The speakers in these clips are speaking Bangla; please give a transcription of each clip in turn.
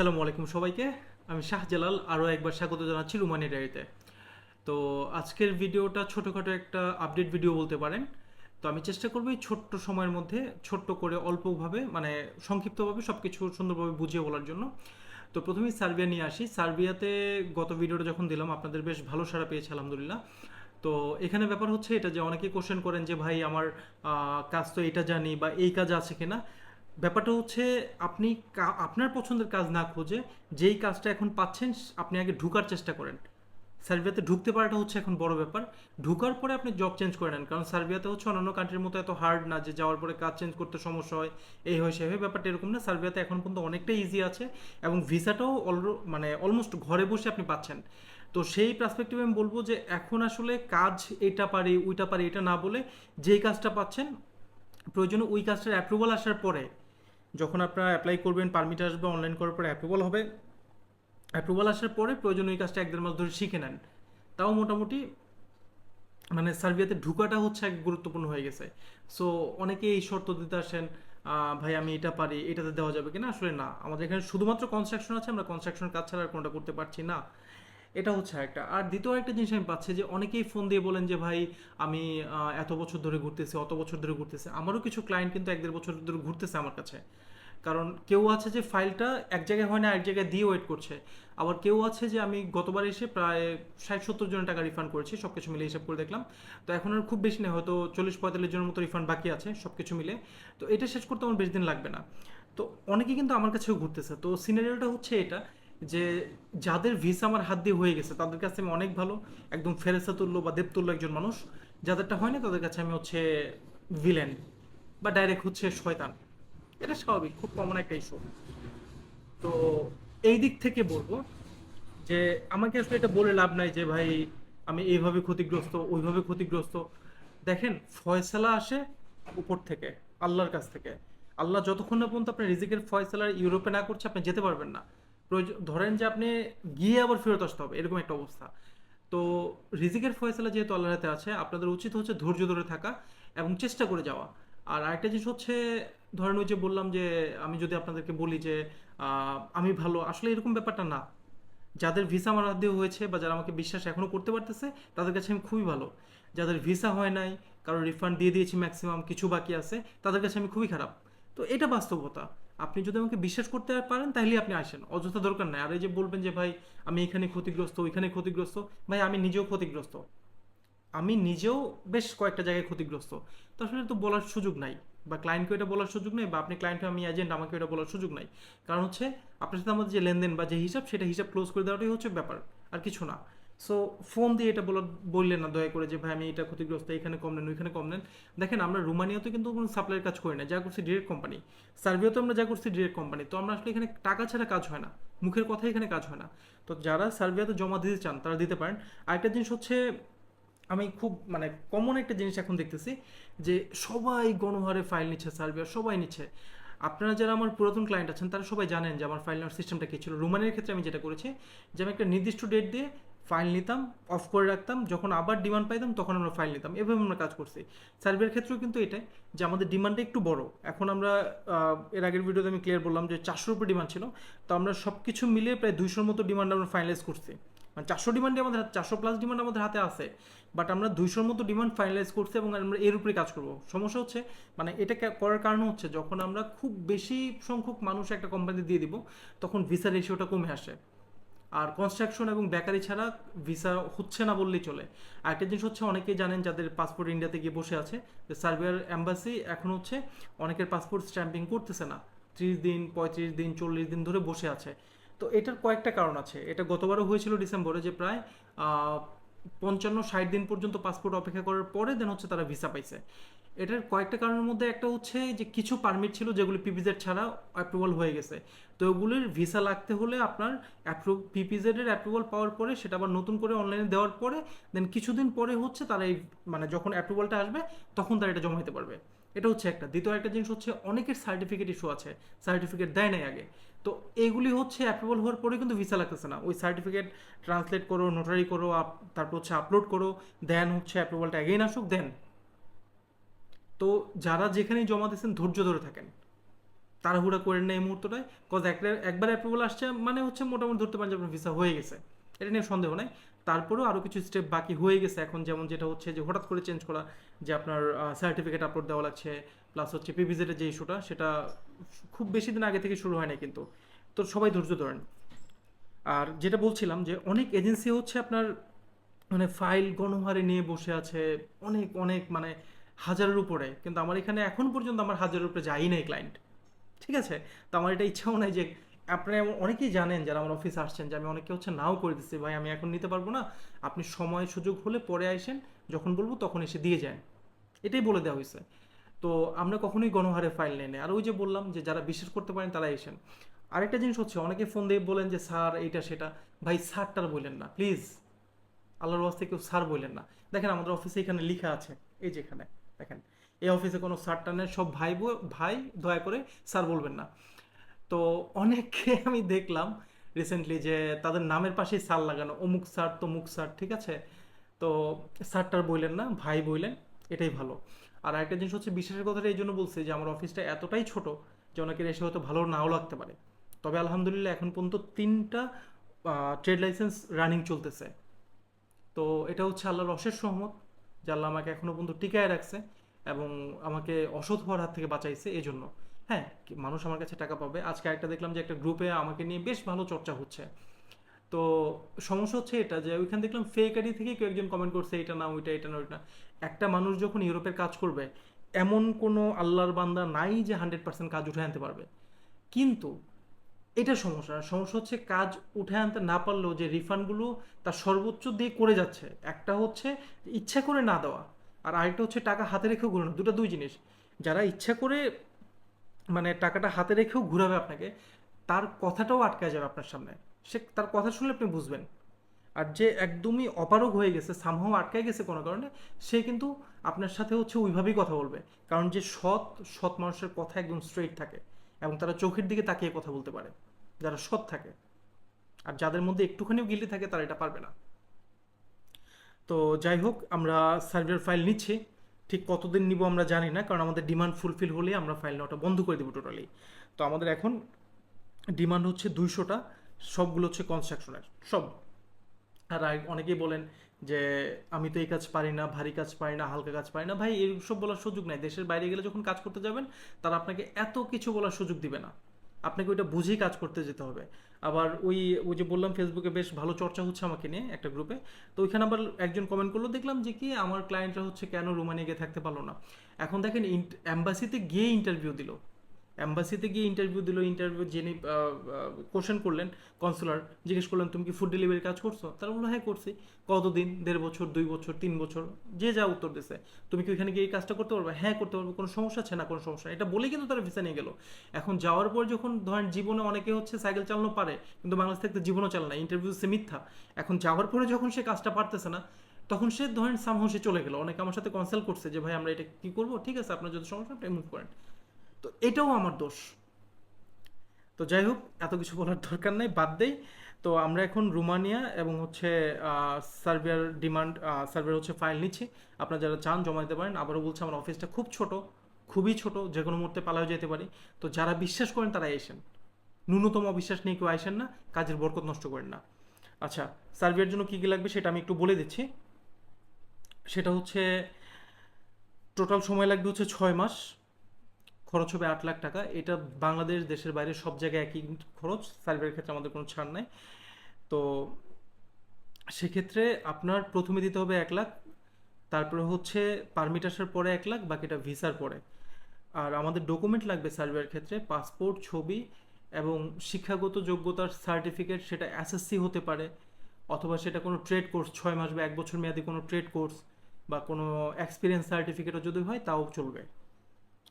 আসসালামু আলাইকুম সবাইকে। আমি শাহজালাল আরও একবার স্বাগত জানাচ্ছি রুমানি ডায়েরিতে। তো আজকের ভিডিওটা ছোটোখাটো একটা আপডেট ভিডিও বলতে পারেন। তো আমি চেষ্টা করব এই ছোট্ট সময়ের মধ্যে ছোট্ট করে অল্পভাবে মানে সংক্ষিপ্তভাবে সব কিছু সুন্দরভাবে বুঝিয়ে বলার জন্য। তো প্রথমেই সার্বিয়া নিয়ে আসি। সার্বিয়াতে গত ভিডিওটা যখন দিলাম, আপনাদের বেশ ভালো সাড়া পেয়েছে, আলহামদুলিল্লাহ। তো এখানে ব্যাপার হচ্ছে এটা যে অনেকে কোশ্চেন করেন যে, ভাই, আমার কাজ তো এটা জানি বা এই কাজ আছে কিনা? ব্যাপারটা হচ্ছে আপনি আপনার পছন্দের কাজ না খুঁজে যেই কাজটা এখন পাচ্ছেন, আপনি আগে ঢুকার চেষ্টা করেন। সার্বিয়াতে ঢুকতে পারাটা হচ্ছে এখন বড় ব্যাপার। ঢুকার পরে আপনি জব চেঞ্জ করে নেন, কারণ সার্বিয়াতে হচ্ছে অন্যান্য কান্ট্রির মতো এত হার্ড না যে যাওয়ার পরে কাজ চেঞ্জ করতে সমস্যা হয়, এই হয় সে হয়, ব্যাপারটা এরকম না। সার্বিয়াতে এখন পর্যন্ত অনেকটাই ইজি আছে এবং ভিসাটাও অল মানে অলমোস্ট ঘরে বসে আপনি পাচ্ছেন। তো সেই পার্সপেক্টিভে আমি বলব যে এখন আসলে কাজ এটা পারি, ওইটা পারি, এটা না বলে যেই কাজটা পাচ্ছেন, প্রয়োজনে ওই কাজটার অ্যাপ্রুভাল আসার পরে যখন আপনারা অ্যাপ্লাই করবেন পারমিট আসবে অনলাইন করার পরে অ্যাপ্রুভাল হবে। অ্যাপ্রুভাল আসার পরে প্রয়োজন ওই কাজটা এক দেড় মাস ধরে শিখে নেন। তাও মোটামুটি মানে সার্বিয়াতে ঢুকাটা হচ্ছে এক গুরুত্বপূর্ণ হয়ে গেছে। সো অনেকে এই শর্ত দিতে আসেন ভাই আমি এটা পারি, এটাতে দেওয়া যাবে কিনা? আসলে না। আমাদের এখানে শুধুমাত্র কনস্ট্রাকশন আছে, আমরা কনস্ট্রাকশন কাজ ছাড়া আর কোনোটা করতে পারছি না। এটা হচ্ছে একটা আর দ্বিতীয় একটা জিনিস আমি পাচ্ছি যে অনেকেই ফোন দিয়ে বলেন যে, ভাই, আমি এত বছর ধরে ঘুরতেছি, অত বছর ধরে ঘুরতেছি। আমারও কিছু ক্লায়েন্ট কিন্তু এক দেড় বছর ধরে ঘুরতেছে আমার কাছে। কারণ কেউ আছে যে ফাইলটা এক জায়গায় হয় না এক জায়গায় দিয়ে ওয়েট করছে। আবার কেউ আছে যে আমি গতবার এসে প্রায় ষাট, সত্তর জনের টাকা রিফান্ড করেছি সব কিছু মিলে হিসাব করে দেখলাম। তো এখন আর খুব বেশি নেই হয়তো চল্লিশ, পঁয়তাল্লিশ জনের মতো রিফান্ড বাকি আছে সব কিছু মিলে। তো এটা শেষ করতে আমার বেশি দিন লাগবে না। তো অনেকেই কিন্তু আমার কাছেও ঘুরতেছে। তো সিনারিওটা হচ্ছে এটা যে যাদের ভিসা আমার হাত দিয়ে হয়ে গেছে, তাদের কাছে আমি অনেক ভালো, একদম ফেরেসা তুল্য বা দেবতুল্য একজন মানুষ। যাদেরটা হয় না, তাদের কাছে আমি হচ্ছে ভিলেন বা ডাইরেক্ট হচ্ছে শয়তান। এটা স্বাভাবিক, খুব কমন একটা ইস্যু তো এই দিক থেকে বলব যে, আমাকে আসলে এটা বলে লাভ নাই যে, ভাই, আমি এইভাবে ক্ষতিগ্রস্ত, ওইভাবে ক্ষতিগ্রস্ত। দেখেন, ফয়সালা আসে উপর থেকে, আল্লাহর কাছ থেকে। আল্লাহ যতক্ষণ না পর্যন্ত আপনার রিজিকের ফয়সালা ইউরোপে না করছে, আপনি যেতে পারবেন না। ধরেন যে আপনি গিয়ে আবার ফেরত আসতে হবে, এরকম একটা অবস্থা। তো রিজিকের ফয়সালা যেহেতু আল্লাহর হাতে আছে, আপনাদের উচিত হচ্ছে ধৈর্য ধরে থাকা এবং চেষ্টা করে যাওয়া। আর আরেকটা জিনিস হচ্ছে, ধরেন ওই যে বললাম যে, আমি যদি আপনাদেরকে বলি যে আমি ভালো, আসলে এরকম ব্যাপারটা না। যাদের ভিসা আমার হাত দিয়ে হয়েছে বা যারা আমাকে বিশ্বাস এখনও করতে পারতেছে, তাদের কাছে আমি খুবই ভালো। যাদের ভিসা হয় নাই, কারও রিফান্ড দিয়ে দিয়েছি ম্যাক্সিমাম কিছু বাকি আছে, তাদের কাছে আমি খুবই খারাপ। তো এটা বাস্তবতা। আপনি যদি আমাকে বিশ্বাস করতে পারেন তাহলে আপনি আসেন। অযথা দরকার নাই। আর এই যে বলবেন যে, ভাই, আমি এখানে ক্ষতিগ্রস্ত, ওইখানে ক্ষতিগ্রস্ত। ভাই, আমি নিজেও ক্ষতিগ্রস্ত। আমি নিজেও বেশ কয়েকটা জায়গায় ক্ষতিগ্রস্ত। তো আসলে তো বলার সুযোগ নাই। বা ক্লায়েন্টকে এটা বলার সুযোগ নেই, বা আপনি ক্লায়েন্ট আমি এজেন্ট আমাকে এটা বলার সুযোগ নাই। কারণ হচ্ছে, আপনার সাথে আমাদের যে লেনদেন বা যে হিসাব, সেটা হিসাব ক্লোজ করে দেওয়াটাই হচ্ছে ব্যাপার, আর কিছু না। সো ফোন দিয়ে এটা বললেন না, দয়া করে যে, ভাই, আমি এটা ক্ষতিগ্রস্ত, এখানে কম নেন, ওইখানে কম নেন। দেখেন, আমরা রোমানিয়াতে কিন্তু কোনো সাপ্লাইয়ের কাজ করি না, যা করছি ডিরেক্ট কোম্পানি সার্বিয়াতে আমরা যা করছি ডিরেক্ট কোম্পানি তো আমরা আসলে এখানে টাকা ছাড়া কাজ হয় না, মুখের কথা এখানে কাজ হয় না। তো যারা সার্বিয়াতে জমা দিতে চান, তারা দিতে পারেন। আরেকটা জিনিস হচ্ছে, আমি খুব মানে কমন একটা জিনিস এখন দেখতেছি, যে সবাই গণহারে ফাইল নিচ্ছে, সার্বিয়া সবাই নিচ্ছে। আপনারা যারা আমার পুরাতন ক্লায়েন্ট আছেন, তারা সবাই জানেন যে আমার ফাইল নেওয়ার সিস্টেমটা কী ছিল। রুমানের ক্ষেত্রে আমি যেটা করেছি, যে আমি একটা নির্দিষ্ট ডেট দিয়ে ফাইল নিতাম অফ করে রাখতাম, যখন আবার ডিমান্ড পাইতাম তখন আমরা ফাইল নিতাম। এভাবে আমরা কাজ করছি। সার্ভের ক্ষেত্রেও কিন্তু এটাই যে আমাদের ডিমান্ডটা একটু বড়। এখন আমরা এর আগের ভিডিওতে আমি ক্লিয়ার বললাম যে চারশোর উপর ডিমান্ড ছিল। তো আমরা সব কিছু মিলিয়ে প্রায় দুইশোর মতো ডিমান্ড আমরা ফাইনালাইজ করছি। মানে চারশো ডিমান্ডে আমাদের চারশো প্লাস ডিমান্ড আমাদের হাতে আছে। বাট আমরা দুইশোর মতো ডিমান্ড ফাইনালাইজ করছি এবং আমরা এর উপরে কাজ করব। সমস্যা হচ্ছে মানে এটা করার কারণ হচ্ছে যখন আমরা খুব বেশি সংখ্যক মানুষ একটা কোম্পানিতে দিয়ে দিব, তখন ভিসা রেশিওটা কমে আসে। আর কনস্ট্রাকশন এবং বেকারি ছাড়া ভিসা হচ্ছে না বললেই চলে। আর একটা জিনিস হচ্ছে, অনেকেই জানেন যাদের পাসপোর্ট ইন্ডিয়াতে গিয়ে বসে আছে সার্বিয়ার অ্যাম্বাসি এখন হচ্ছে অনেকের পাসপোর্ট স্ট্যাম্পিং করতেছে না। ত্রিশ দিন, পঁয়ত্রিশ দিন, চল্লিশ দিন ধরে বসে আছে। তো এটার কয়েকটা কারণ আছে। এটা গতবারও হয়েছিল ডিসেম্বরে যে প্রায় পঞ্চান্ন, ষাট দিন পর্যন্ত পাসপোর্ট অপেক্ষা করার পরে দেন হচ্ছে তারা ভিসা পাইছে। এটার কয়েকটা কারণের মধ্যে একটা হচ্ছে যে কিছু পারমিট ছিল যেগুলি পিপিজেড ছাড়া অ্যাপ্রুভাল হয়ে গেছে। তো ওগুলির ভিসা লাগতে হলে আপনার অ্যাপ্রুভ পিপিজেডের অ্যাপ্রুভাল পাওয়ার পরে সেটা আবার নতুন করে অনলাইনে দেওয়ার পরে দেন কিছুদিন পরে হচ্ছে তারা এই মানে যখন অ্যাপ্রুভালটা আসবে, তখন তারা এটা জমা দিতে পারবে। এটা হচ্ছে একটা। দ্বিতীয় একটা জিনিস হচ্ছে অনেকের সার্টিফিকেট ইস্যু আছে। সার্টিফিকেট দেয় নাই আগে। তো এগুলি হচ্ছে অ্যাপ্রুভাল হওয়ার পরে কিন্তু ভিসা লাগতেছে না। ওই সার্টিফিকেট ট্রান্সলেট করো নোটারি করো তারপর হচ্ছে আপলোড করো দেন হচ্ছে অ্যাপ্রুভালটা এগেইন আসুক দেন তো যারা যেখানেই জমা দিয়েছেন ধৈর্য ধরে থাকেন। তাড়াহুড়া করেন না এই মুহূর্তটায় কজ একটা একবার অ্যাপ্রুভাল আসছে মানে হচ্ছে মোটামুটি ধরতে পারেন যে আপনার ভিসা হয়ে গেছে। এটা নিয়ে সন্দেহ নাই। তারপরেও আরও কিছু স্টেপ বাকি হয়ে গেছে এখন, যেমন যেটা হচ্ছে যে হঠাৎ করে চেঞ্জ করা, যে আপনার সার্টিফিকেট আপলোড দেওয়া লাগছে প্লাস হচ্ছে পিভিজেটের যে ইস্যুটা সেটা খুব বেশি দিন আগে থেকে শুরু হয় না কিন্তু। তো সবাই ধৈর্য ধরেন। আর যেটা বলছিলাম যে অনেক এজেন্সি হচ্ছে আপনার মানে ফাইল গণহারে নিয়ে বসে আছে, অনেক অনেক মানে হাজারের উপরে, কিন্তু আমার এখানে এখন পর্যন্ত আমার হাজারের উপরে যাই নাই ক্লায়েন্ট ঠিক আছে? তো আমার এটা ইচ্ছাও নাই যে এমন অনেকেই জানেন যারা আমার অফিসে আসছেন যে আমি অনেকে হচ্ছে নাও করে দিচ্ছি, ভাই, আমি এখন নিতে পারব না। আপনি সময় সুযোগ হলে পরে আসেন, যখন বলব তখন এসে দিয়ে যান। এটাই বলে দেওয়া হয়েছে। তো আমরা কখনোই গণহারে ফাইল নেই। আর ওই যে বললাম যে যারা বিশ্বাস করতে পারেন তারা এসেন আরেকটা জিনিস হচ্ছে, অনেকে ফোন দিয়ে বলেন যে, স্যার, এইটা, সেটা। ভাই, স্যারটার বললেন না প্লিজ আল্লাহর ওয়াস্তে কেউ স্যার বললেন না। দেখেন আমাদের অফিসে এখানে লেখা আছে, এই যে এখানে। দেখেন, এই অফিসে কোনো স্যার টানের সব ভাই ভাই দয়া করে স্যার বলবেন না। তো অনেককে আমি দেখলাম রিসেন্টলি যে তাদের নামের পাশেই স্যার লাগানো, অমুক স্যার, তমুক স্যার, ঠিক আছে? তো স্যারটার বললেন না, ভাই বললেন, এটাই ভালো। আর একটা জিনিস হচ্ছে বিশ্বাসের কথাটা এই জন্য বলছি যে, আমার অফিসটা এতটাই ছোট যে অনেকের এসে হয়তো ভালো নাও লাগতে পারে। তবে আলহামদুলিল্লাহ এখন পর্যন্ত তিনটা ট্রেড লাইসেন্স রানিং চলতেছে। তো এটা হচ্ছে আল্লাহর অশেষ সহমত যে আল্লাহ আমাকে এখনও পর্যন্ত টিকায় রাখছে এবং আমাকে অসৎ হওয়ার হাত থেকে বাঁচাইছে এই জন্য হ্যাঁ মানুষ আমার কাছে টাকা পাবে। আজকে একটা দেখলাম যে একটা গ্রুপে আমাকে নিয়ে বেশ ভালো চর্চা হচ্ছে। তো সমস্যা হচ্ছে এটা যে ওইখানে দেখলাম ফেক আইডি থেকে কেউ একজন কমেন্ট করছে এটা না ওইটা, এটা না ওইটা। একটা মানুষ যখন ইউরোপের কাজ করবে, এমন কোনো আল্লাহর বান্দা নাই যে হান্ড্রেড পার্সেন্ট কাজ উঠে আনতে পারবে। কিন্তু এটা সমস্যা। সমস্যা হচ্ছে কাজ উঠে আনতে না পারলেও যে রিফান্ডগুলো তার সর্বোচ্চ দিয়ে করে যাচ্ছে। একটা হচ্ছে ইচ্ছা করে না দেওয়া আর আরেকটা হচ্ছে টাকা হাতে রেখেও ঘুরানো। দুটো দুই জিনিস। যারা ইচ্ছা করে মানে টাকাটা হাতে রেখেও ঘুরাবে আপনাকে, তার কথাটাও আটকায় যাবে আপনার সামনে। সে তার কথা শুনলে আপনি বুঝবেন। আর যে একদমই অপারগ হয়ে গেছে সামহাও আটকায় গেছে কোনো কারণে, সে কিন্তু আপনার সাথে হচ্ছে ওইভাবেই কথা বলবে। কারণ যে সৎ সৎ মানুষের কথা একদম স্ট্রেইট থাকে। এবং তারা চোখের দিকে তাকিয়ে কথা বলতে পারে, যারা সৎ থাকে। আর যাদের মধ্যে একটুখানিও গিল্টি থাকে, তারা এটা পারবে না। তো যাই হোক, আমরা সার্ভের ফাইল নিচ্ছি। ঠিক কতদিন নিব আমরা জানি না, কারণ আমাদের ডিমান্ড ফুলফিল হলে আমরা ফাইল নেওয়াটা বন্ধ করে দেবো টোটালি তো আমাদের এখন ডিমান্ড হচ্ছে দুইশোটা, সবগুলো হচ্ছে কনস্ট্রাকশনের সব। আর অনেকেই বলেন যে আমি তো এই কাজ পারি না, ভারী কাজ পারি না, হালকা কাজ পারি না। ভাই এইসব বলার সুযোগ নাই। দেশের বাইরে গেলে যখন কাজ করতে যাবেন, তারা আপনাকে এত কিছু বলার সুযোগ দিবে না। আপনাকে ওইটা বুঝেই কাজ করতে যেতে হবে। আবার ওই ওই যে বললাম ফেসবুকে বেশ ভালো চর্চা হচ্ছে আমাকে নিয়ে একটা গ্রুপে তো ওইখানে আবার একজন কমেন্ট করল, দেখলাম যে কি, আমার ক্লায়েন্টরা হচ্ছে কেন রোমানিয়া গিয়ে থাকতে পারল না। এখন দেখেন অ্যাম্বাসিতে গিয়ে ইন্টারভিউ দিল। অ্যাম্বাসিতে গিয়ে ইন্টারভিউ দিল ইন্টারভিউ যিনি কোশ্চেন করলেন কনসুলার জিজ্ঞেস করলেন, তুমি কি ফুড ডেলিভারি কাজ করছ? তারা বলল হ্যাঁ করছি। কতদিন? দেড় বছর, দুই বছর, তিন বছর? যে যা উত্তর দিছে। তুমি কি ওইখানে গিয়ে এই কাজটা করতে পারবে? হ্যাঁ করতে পারব। কোনো সমস্যা আছে? না, কোনো সমস্যা এটা বলেই কিন্তু তারা ভিসা নিয়ে গেল। এখন যাওয়ার পর যখন ধরেন জীবনে অনেকে হচ্ছে সাইকেল চালানো পারে, কিন্তু বাংলাদেশ থেকে জীবনও চালায় না ইন্টারভিউ সে মিথ্যা। এখন যাওয়ার পরে যখন সে কাজটা পারতেছে না, তখন সে ধরেন সামহ সে চলে গেল। অনেকে আমার সাথে কনসাল্ট করছে যে, ভাই, আমরা এটা কি করব? ঠিক আছে, আপনার যদি সমস্যা আপনি মুভ করেন। তো এটাও আমার দোষ। তো যাই হোক, এত কিছু বলার দরকার নেই, বাদ দেই। তো আমরা এখন রোমানিয়া এবং হচ্ছে সার্বিয়ার ডিমান্ড সার্বিয়ার হচ্ছে ফাইল নিচ্ছি। আপনারা যারা চান জমা দিতে পারেন। আবারও বলছি, আমার অফিসটা খুব ছোট, খুবই ছোট যে কোনো মুহূর্তে পালাও যেতে পারি। তো যারা বিশ্বাস করেন, তারা এসেন। ন্যূনতম অবিশ্বাস নিয়ে কেউ আসেন না, কাজের বরকত নষ্ট করেন না। আচ্ছা সার্বিয়ার জন্য কী কী লাগবে সেটা আমি একটু বলে দিচ্ছি। সেটা হচ্ছে, টোটাল সময় লাগবে হচ্ছে ছয় মাস। খরচ হবে আট লাখ টাকা। এটা বাংলাদেশ দেশের বাইরে সব জায়গায় একই খরচ সার্ভের ক্ষেত্রে আমাদের কোনো ছাড় নাই। তো সেক্ষেত্রে আপনার প্রথমে দিতে হবে এক লাখ, তারপরে হচ্ছে পারমিট আসার পরে এক লাখ, বাকিটা ভিসার পরে। আর আমাদের ডকুমেন্ট লাগবে সার্ভের ক্ষেত্রে পাসপোর্ট ছবি এবং শিক্ষাগত যোগ্যতার সার্টিফিকেট সেটা এসএসসি হতে পারে অথবা সেটা কোনো ট্রেড কোর্স ছয় মাস বা এক বছর মেয়াদি কোনো ট্রেড কোর্স বা কোনো এক্সপিরিয়েন্স সার্টিফিকেটও যদি হয়, তাও চলবে।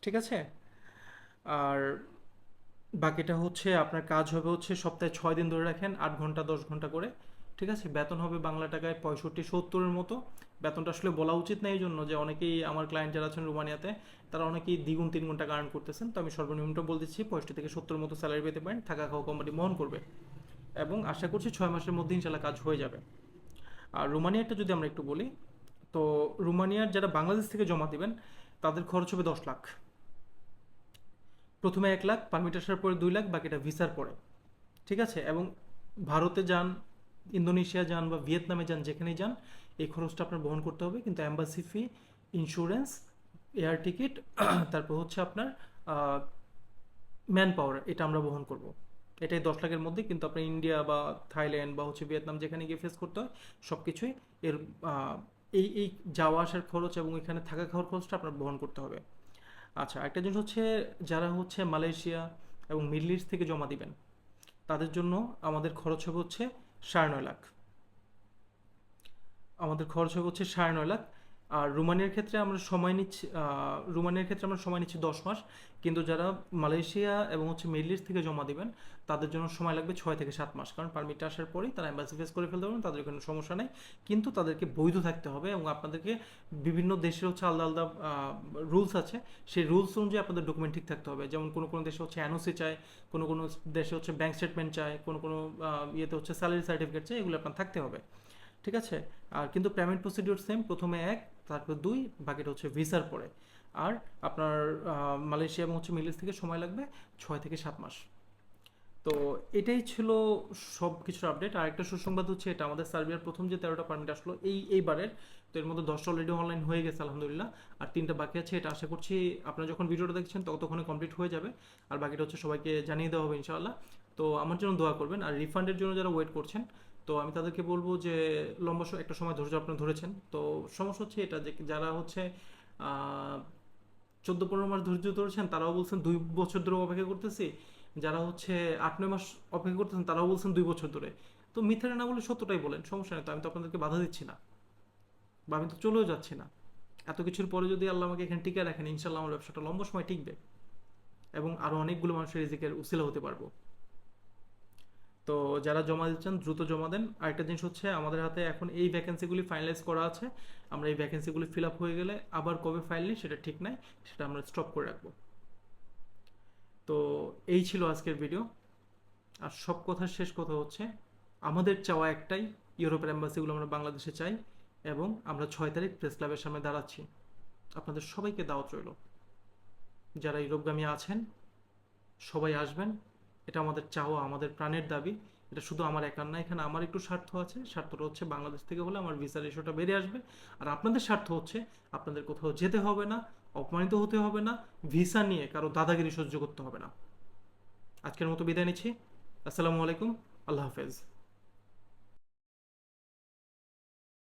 ঠিক আছে? আর বাকিটা হচ্ছে আপনার কাজ হবে হচ্ছে সপ্তাহে ছয় দিন ধরে রাখেন, আট ঘণ্টা, দশ ঘণ্টা করে, ঠিক আছে? বেতন হবে বাংলা টাকায় পঁয়ষট্টি, সত্তরের মতো। বেতনটা আসলে বলা উচিত না এই জন্য যে অনেকেই আমার ক্লায়েন্ট যারা আছেন রোমানিয়াতে, তারা অনেকেই দ্বিগুণ তিন ঘণ্টা আর্ন করতেছেন। তো আমি সর্বনিম্নটা বলে দিচ্ছি, পঁয়ষট্টি থেকে সত্তর মতো স্যালারি পেতে পারেন, থাকা খাওয়া কোম্পানি বহন করবে। এবং আশা করছি ছয় মাসের মধ্যে ইনশাল্লাহ কাজ হয়ে যাবে। আর রোমানিয়াটা যদি আমরা একটু বলি, তো রোমানিয়ার যারা বাংলাদেশ থেকে জমা দিবেন, তাদের খরচ হবে দশ লাখ। প্রথমে এক লাখ পারমিট আসার পরে দুই লাখ, বাকিটা ভিসার পরে। ঠিক আছে? এবং ভারতে যান, ইন্দোনেশিয়া যান বা ভিয়েতনামে যান, যেখানেই যান, এই খরচটা আপনার বহন করতে হবে। কিন্তু embassy fee insurance air ticket তারপর হচ্ছে আপনার ম্যান পাওয়ার এটা আমরা বহন করব। এটাই দশ লাখের মধ্যে, কিন্তু আপনার ইন্ডিয়া বা থাইল্যান্ড বা হচ্ছে ভিয়েতনাম যেখানে গিয়ে ফেস করতে হয় সব কিছুই এর এই এই যাওয়া আসার খরচ এবং এখানে থাকা খাওয়ার খরচটা আপনার বহন করতে হবে। আচ্ছা একটা জিনিস হচ্ছে যারা হচ্ছে মালয়েশিয়া এবং মিডল ইস্ট থেকে জমা দিবেন, তাদের জন্য আমাদের খরচ হবে হচ্ছে সাড়ে নয় লাখ। আমাদের খরচ হবে হচ্ছে সাড়ে নয় লাখ। আর রোমানিয়ার ক্ষেত্রে আমরা সময় নিচ্ছি আহ, রোমানিয়ার ক্ষেত্রে আমরা সময় নিচ্ছি দশ মাস। কিন্তু যারা মালয়েশিয়া এবং হচ্ছে মিডল ইস্ট থেকে জমা দিবেন তাদের জন্য সময় লাগবে ছয় থেকে সাত মাস। কারণ পারমিটটা আসার পরেই তারা অ্যাম্বাসি ফেস করে ফেলতে পারবেন তাদের কোনো সমস্যা নেই। কিন্তু তাদেরকে বৈধ থাকতে হবে এবং আপনাদেরকে বিভিন্ন দেশের হচ্ছে আলাদা আলাদা রুলস আছে। সেই রুলস অনুযায়ী আপনাদের ডকুমেন্ট ঠিক থাকতে হবে। যেমন কোনো কোনো দেশে হচ্ছে এনওসি চায় কোনো কোনো দেশে হচ্ছে ব্যাংক স্টেটমেন্ট চায় কোনো কোনো ইয়েতে হচ্ছে স্যালারি সার্টিফিকেট চায় এগুলো আপনার থাকতে হবে। ঠিক আছে? আর কিন্তু পেমেন্ট প্রসিডিওর সেম প্রথমে এক, তারপর দুই, বাকিটা হচ্ছে ভিসার পরে। আর আপনার মালয়েশিয়া এবং হচ্ছে মিলিস থেকে সময় লাগবে ছয় থেকে সাত মাস। তো এটাই ছিল সব কিছুর আপডেট আর একটা সুসংবাদ হচ্ছে এটা, আমাদের সার্বিয়ার প্রথম যে তেরোটা পারমিট আসলো এই এইবারের তো এর মধ্যে দশটা অলরেডি অনলাইন হয়ে গেছে, আলহামদুলিল্লাহ। আর তিনটা বাকি আছে, এটা আশা করছি আপনারা যখন ভিডিওটা দেখছেন ততক্ষণে কমপ্লিট হয়ে যাবে। আর বাকিটা হচ্ছে সবাইকে জানিয়ে দেওয়া হবে, ইনশাআল্লাহ। তো আমার জন্য দোয়া করবেন। আর রিফান্ডের জন্য যারা ওয়েট করছেন তো আমি তাদেরকে বলব যে লম্বা একটা সময় ধৈর্য আপনারা ধরেছেন। তো সমস্যা হচ্ছে এটা যে যারা হচ্ছে চোদ্দ পনেরো মাস ধৈর্য ধরেছেন, তারাও বলছেন দুই বছর ধরে অপেক্ষা করতেছি। যারা হচ্ছে আট নয় মাস অপেক্ষা করতেছেন, তারাও বলছেন দুই বছর ধরে। তো মিথ্যাটা না বলে সত্যটাই বলেন, সমস্যা নেই। তো আমি তো আপনাদেরকে বাধা দিচ্ছি না বা আমি তো চলেও যাচ্ছি না। এত কিছুর পরে যদি আল্লাহ আমাকে এখানে টিকে রাখেন ইনশাল্লাহ আমার ব্যবসাটা লম্বা সময় টিকবে এবং আরও অনেকগুলো মানুষের রিজিকের উসিলা হতে পারব। তো যারা জমা দিচ্ছেন, দ্রুত জমা দেন। আরেকটা জিনিস হচ্ছে, আমাদের হাতে এখন এই ভ্যাকেন্সিগুলি ফাইনালাইজ করা আছে। আমরা এই ভ্যাকেন্সিগুলি ফিল আপ হয়ে গেলে আবার কবে ফাইল নিই সেটা ঠিক নাই, সেটা আমরা স্টপ করে রাখব। তো এই ছিল আজকের ভিডিও আর সব কথার শেষ কথা হচ্ছে, আমাদের চাওয়া একটাই, ইউরোপের অ্যাম্বাসিগুলো আমরা বাংলাদেশে চাই এবং আমরা ছয় তারিখ প্রেস ক্লাবের সামনে দাঁড়াচ্ছি। আপনাদের সবাইকে দাওয়াত রইল। যারা ইউরোপগামী আছেন, সবাই আসবেন। এটা আমাদের চাওয়া, আমাদের প্রাণের দাবি। এটা শুধু আমার একার না, এখানে আমার একটু স্বার্থ আছে। স্বার্থটা হচ্ছে বাংলাদেশ থেকে হলে আমার ভিসার ইস্যুটা বেড়ে আসবে। আর আপনাদের স্বার্থ হচ্ছে, আপনাদের কোথাও যেতে হবে না, অপমানিত হতে হবে না ভিসা নিয়ে কারও দাদাগিরি সহ্য করতে হবে না। আজকের মতো বিদায় নিচ্ছি। আসসালামু আলাইকুম। আল্লাহ হাফেজ।